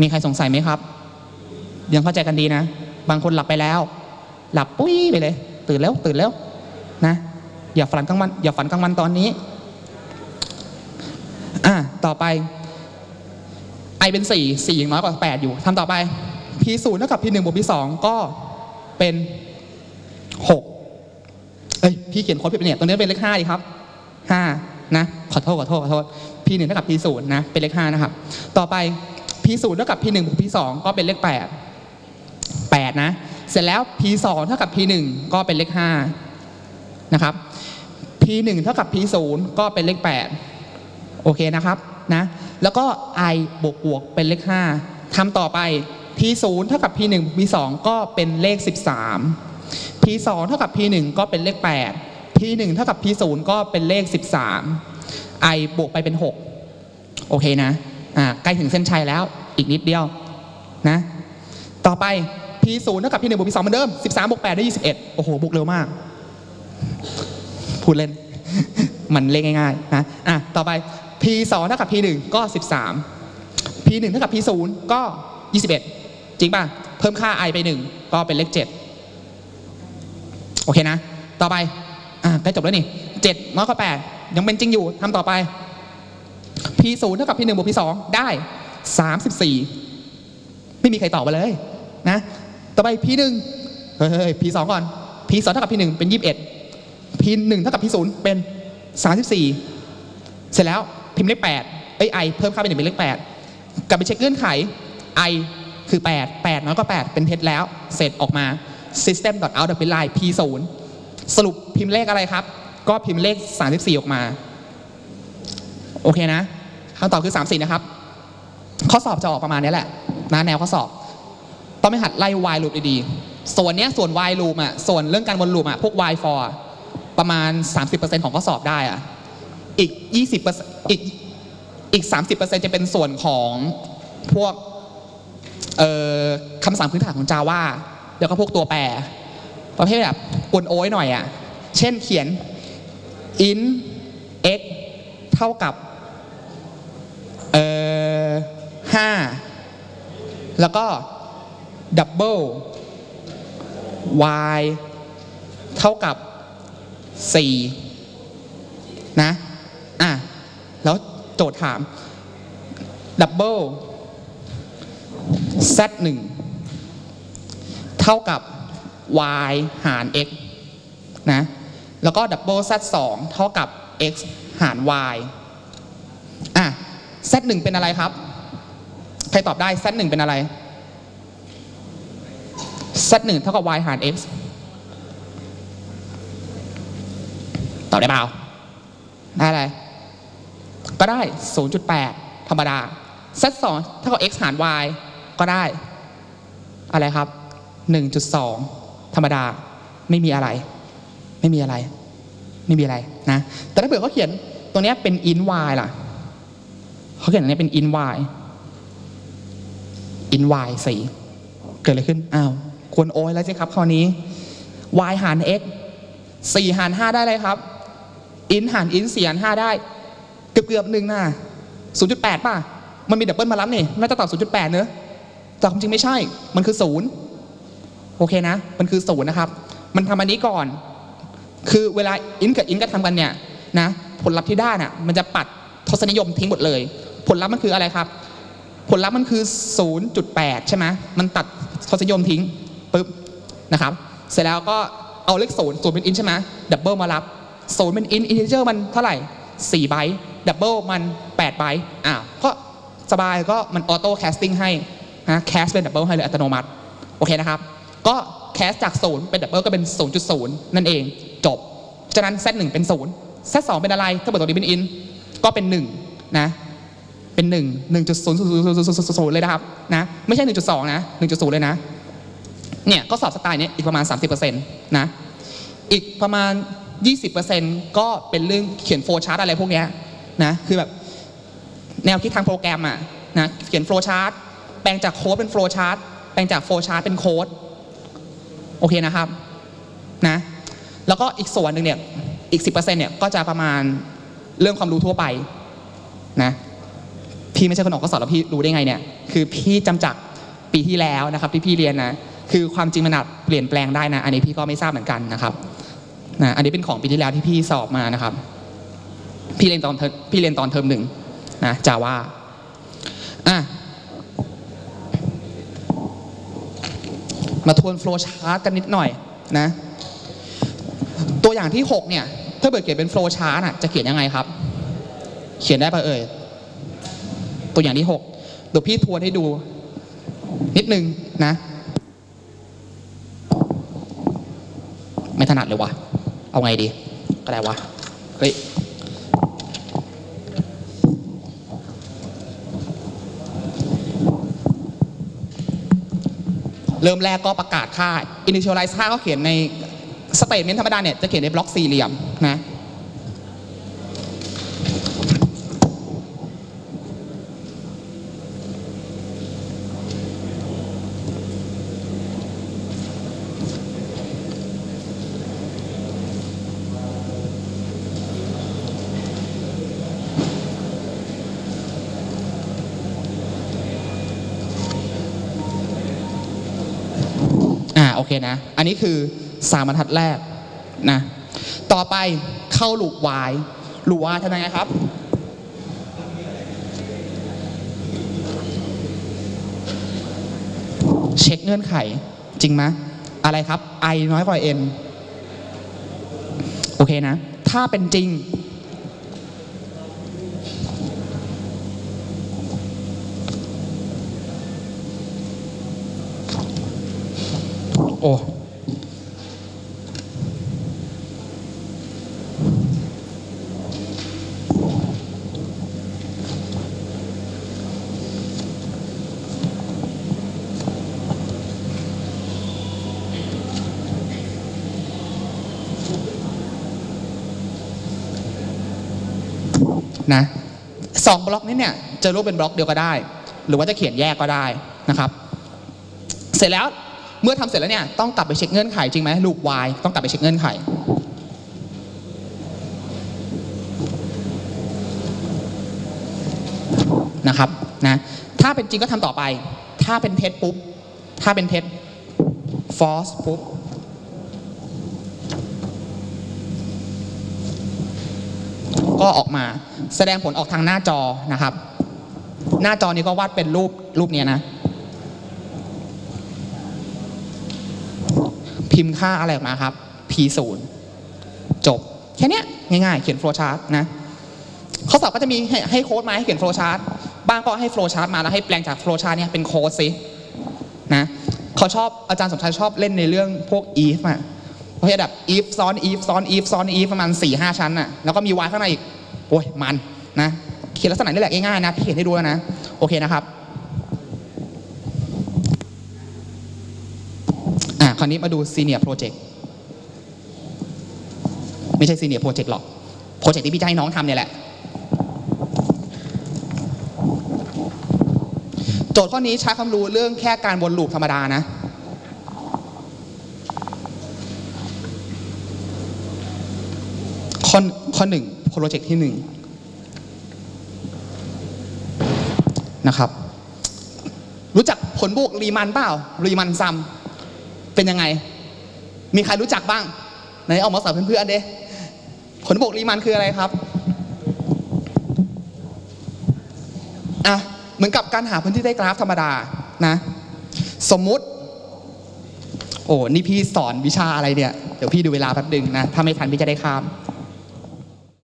มีใครสงสัยไหมครับ ยังเข้าใจกันดีนะ บางคนหลับไปแล้ว หลับปุ้ยไปเลย ตื่นแล้วตื่นแล้วนะ อย่าฝันกลางวัน อย่าฝันกลางวันตอนนี้ อะต่อไป i เป็นสี่สี่ยังน้อยกว่าแปดอยู่ทำต่อไป p ศูนย์เท่ากับ p หนึ่งบวก p สองก็เป็นหกเอ้ยพี่เขียนโค้ดผิดไปเนี่ยตรงนี้เป็นเลขห้าดีครับห้านะ ขอโทษขอโทษขอโทษ p หนึ่งเท่ากับ p ศูนย์นะ เป็นเลขห้านะครับ ต่อไป ศูนย์เท่ากับ p หนึ่งบวก p สองก็เป็นเลขแปดแปดนะ เสร็จแล้ว p สองเท่ากับ p หนึ่งก็เป็นเลขห้านะครับ p หนึ่งเท่ากับ p ศูนย์ก็เป็นเลขแปดโอเคนะครับนะแล้วก็ i บวกบวกเป็นเลข 5ทำต่อไป p 0เท่ากับ p 1 p 2ก็เป็นเลข 13 p 2เท่ากับ p 1ก็เป็นเลข 8 p 1เท่ากับ p 0ก็เป็นเลข 13 i บวกไปเป็น 6 โอเคนะ อ่าใกล้ถึงเส้นชัยแล้ว อีกนิดเดียวนะ ต่อไป p 0เท่ากับ p 1บวก p 2เหมือนเดิม13บวก8ได้21โอ้โหบวกเร็วมาก พูดเล่น มันเลขง่ายๆนะอะต่อไป p 2เท่ากับ p 1ก็13 p 1เท่ากับ p 0ก็21จริงป่ะ เพิ่มค่า i ไป1ก็เป็นเลข7โอเคนะ ต่อไปอะใกล้จบแล้วนี่7น้อยกว่า8ยังเป็นจริงอยู่ทำต่อไป p 0เท่ากับ p 1บวก p 2ได้34ไม่มีใครตอบมาเลยนะต่อไป p 1เฮ้ย p 2ก่อน p 2เท่ากับ p 1เป็น21 p 1เท่ากับ p 0เป็น34เสร็จแล้วพิมพ์เลข8เอ้ย i เพิ่มค่าเป็น1เป็นเลข8กลับไปเช็คเงื่อนไข i คือ 8 8 น้อยกว่า 8 เป็นเท็จแล้ว เสร็จออกมา system out เป็น line p 0สรุปพิมพ์เลขอะไรครับ ก็พิมพ์เลข 34 ออกมา โอเคนะ คำตอบคือ 34 นะครับ ข้อสอบจะออกประมาณนี้แหละนะแนวข้อสอบ ต้องไม่หัดไล่ while loop ดีๆ ส่วนเนี้ยส่วน while loop อะส่วนเรื่องการวนลูปอะพวก while for อะประมาณ 30%ของข้อสอบได้อะอีก 20%อีกอีก 30%จะเป็นส่วนของพวกคำสั่งพื้นฐานของ Java แล้วก็พวกตัวแปร ประเภทแบบกวนโอ้ยหน่อยอะ เช่นเขียน int x เท่ากับ 5 แล้วก็ double y เท่ากับ 4 นะ อะ แล้วโจทย์ถาม double z 1เท่ากับ y หาร x นะ แล้วก็ double z 2เท่ากับ x หาร y อะ z 1เป็นอะไรครับ ใครตอบได้ z 1เป็นอะไร z 1เท่ากับ y หาร x ตอบได้เปล่า ได้อะไร ก็ได้ 0.8 ธรรมดา z 2เท่ากับ x หาร y ก็ได้ อะไรครับ 1.2 ธรรมดา ไม่มีอะไร ไม่มีอะไร ไม่มีอะไรนะ แต่ถ้าเผื่อเขาเขียนตรงนี้เป็น int y ล่ะ เขาเขียนตรงนี้เป็น int y int y สี่เกิดอะไรขึ้น อ้าว ควรโอยแล้วสิครับคราวนี้ y หาร x 4หาร5ได้เลยครับ int หาร int 4หาร5ได้ เกือบเกือบๆหนึ่งนะ0.8ป่ะ มันมีดับเบิลมารับนี่น่าจะตอบ0.8เนอะแต่ความจริงไม่ใช่ มันคือ0โอเคนะ มันคือ0นย์นะครับ มันทำอันนี้ก่อน คือเวลา int กับ int ก็ทำกันเนี่ยนะ ผลลัพธ์ที่ได้น่ะ มันจะปัดทศนิยมทิ้งหมดเลย ผลลัพธ์มันคืออะไรครับ ผลลัพธ์มันคือ 0.8 ใช่ไหมมันตัดทศนิยมทิ้งปุ๊บนะครับ เสร็จแล้วก็เอาเลขศูนย์ศูนย์เป็น int ใช่ไหมดับเบิลมารับศูนย์เป็น int integer มันเท่าไหร่4ไบต์ดับเบิลมัน8ไบต์อ่าก็สบายก็มันออโต้แคสติ้งให้นะแคสเป็นดับเบิลให้เลยอัตโนมัติ โอเคนะครับ ก็แคสจากศูนย์เป็นดับเบิลก็เป็น 0.0 นั่นเองจบ ฉะนั้น z 1 เป็น0 z 2 เป็นอะไรถ้าเกิดตรงนี้เป็น int ก็เป็น1นะ เป็น1 1.000เลยนะครับนะไม่ใช่1.2นะ1.0เลยนะเนี่ยก็สอบสไตล์เนี้ยอีกประมาณ 30%นะอีกประมาณ 20%ก็เป็นเรื่องเขียนโฟล์ชาร์ตอะไรพวกนี้นะคือแบบแนวคิดทางโปรแกรมอะนะเขียนโฟล์ชาร์ตแปลงจากโค้ดเป็นโฟล์ชาร์ตแปลงจากโฟล์ชาร์ตเป็นโค้ดโอเคนะครับนะแล้วก็อีกส่วนหนึ่งเนี่ยอีก 10%เนี่ยก็จะประมาณเรื่องความรู้ทั่วไปนะ พี่ไม่ใช่คนออกข้อสอบแล้วพี่รู้ได้ไงเนี่ยคือพี่จำจากปีที่แล้วนะครับที่พี่เรียนนะคือความจริงมันอาจเปลี่ยนแปลงได้นะ อันนี้พี่ก็ไม่ทราบเหมือนกันนะครับนะอันนี้เป็นของปีที่แล้วที่พี่สอบมานะครับ พี่เรียนตอนพี่เรียนตอนเทอมหนึ่งนะจาว่าอะมาทวนโฟล์ชาร์ตกันนิดหน่อยนะตัวอย่างที่ 6 เนี่ย ถ้าเกิดเขียนเป็นโฟล์ชาร์ตจะเขียนยังไงครับ เขียนได้ปะเอ่ย ตัวอย่างที่6เดี๋ยวพี่ทวนให้ดู นิดนึงนะ ไม่ถนัดเลยวะเอาไงดี ก็ได้วะเฮ้ยเริ่มแรกก็ประกาศค่า initialize ค่าก็เขียนใน statement ธรรมดาเนี่ย จะเขียนในบล็อกสี่เหลี่ยมนะ โอเคนะ อันนี้คือสามบรรทัดแรกนะ ต่อไปเข้าลูกวายลูกวายทำยังไงครับ เช็คเงื่อนไขจริงไหมอะไรครับ i น้อยกว่า n โอเคนะ ถ้าเป็นจริง โอ้นะสองบล็อกนี้เนี่ยจะรูปเป็นบล็อกเดียวก็ได้ หรือว่าจะเขียนแยกก็ได้นะครับ เสร็จแล้ว เมื่อทำเสร็จแล้วเนี่ยต้องกลับไปเช็คเงื่อนไขจริงไหมลูก y ต้องกลับไปเช็คเงื่อนไขนะครับนะถ้าเป็นจริงก็ทำต่อไป ถ้าเป็นเท็จปุ๊บ ถ้าเป็นเท็จ false ปุ๊บก็ออกมาแสดงผลออกทางหน้าจอนะครับ หน้าจอนี้ก็วาดเป็นรูปรูปเนี้ยนะ พิมพ์ค่าอะไรออกมาครับ p 0จบ แค่นี้ง่ายๆ เขียนโฟล์ชาร์ตนะข้อสอบก็จะมีให้ให้โค้ดมาให้เขียนโฟล์ชาร์ตบ้างก็ให้โฟล์ชาร์ตมาแล้วให้แปลงจากโฟล์ชาร์ตเนี่ยเป็นโค้ดสินะเขาชอบอาจารย์สมชายชอบเล่นในเรื่องพวก if อะเพราะฉะแบบ if ซ้อน if ซ้อน if ซ้อน if ประมาณ4ี่ห้าชั้นอะแล้วก็มี y ข้างในอีกโอ้ยมันนะเขียนลักษณะนี้แหละง่ายๆนะพี่เขียนให้ดูแล้วนะ โอเคนะครับ อะ คราวนี้มาดู senior project ไม่ใช่ senior project หรอก โปรเจกต์ที่พี่จะให้น้องทำเนี่ยแหละ โจทย์ข้อนี้ใช้ความรู้เรื่องแค่การวนลูปธรรมดานะข้อข้อหนึ่งโปรเจกต์ที่หนึ่งนะครับ รู้จักผลบวกรีมันเปล่ารีมันซัม เป็นยังไง มีใครรู้จักบ้างไหนออกมาสอนเพื่อนๆเด้ผลบวกรีมันคืออะไรครับอะเหมือนกับการหาพื้นที่ได้กราฟธรรมดานะ สมมุติ โอ้นี่พี่สอนวิชาอะไรเนี่ย เดี๋ยวพี่ดูเวลาแป๊บดึงนะ ถ้าไม่ทันพี่จะได้ข้าม